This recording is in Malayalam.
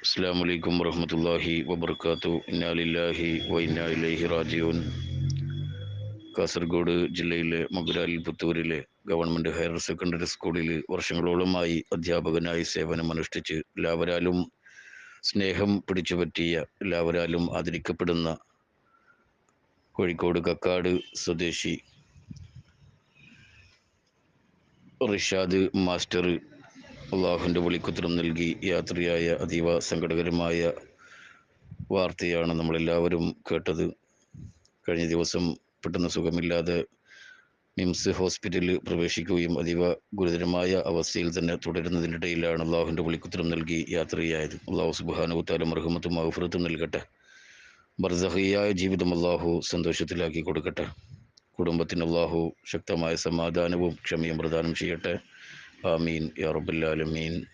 അസ്സാം വലൈക്കും വറഹമത്തല്ലാഹി വബർക്കാത്തു ഇന്നാലില്ലാഹി വൈന്നാ റാജീവൻ കാസർഗോഡ് ജില്ലയിലെ മകുരാലിൽ പുത്തൂരിലെ ഗവൺമെന്റ് ഹയർ സെക്കൻഡറി സ്കൂളിൽ വർഷങ്ങളോളമായി അധ്യാപകനായി സേവനമനുഷ്ഠിച്ച് എല്ലാവരാലും സ്നേഹം പിടിച്ചുപറ്റിയ എല്ലാവരാലും ആദരിക്കപ്പെടുന്ന കോഴിക്കോട് കക്കാട് സ്വദേശി റിഷാദ് മാസ്റ്റർ അള്ളാഹുവിന്റെ വിളിക്കുത്തരം നൽകി യാത്രയായ അതീവ സങ്കടകരമായ വാർത്തയാണ് നമ്മളെല്ലാവരും കേട്ടത്. കഴിഞ്ഞ ദിവസം പെട്ടെന്ന് സുഖമില്ലാതെ മിംസ് ഹോസ്പിറ്റലിൽ പ്രവേശിക്കുകയും അതീവ ഗുരുതരമായ അവസ്ഥയിൽ തന്നെ തുടരുന്നതിനിടയിലാണ് അള്ളാഹുവിന്റെ വിളിക്കുത്തരം നൽകി യാത്രയായത്. അള്ളാഹു സുബാനുത്താലും മർഹമത്തും മഹഫുറത്തും നൽകട്ടെ. ബർസഹിയായ ജീവിതം അള്ളാഹു സന്തോഷത്തിലാക്കി കൊടുക്കട്ടെ. കുടുംബത്തിന് അള്ളാഹു ശക്തമായ സമാധാനവും ക്ഷമയും പ്രദാനം ചെയ്യട്ടെ. آمين. يا رب العالمين.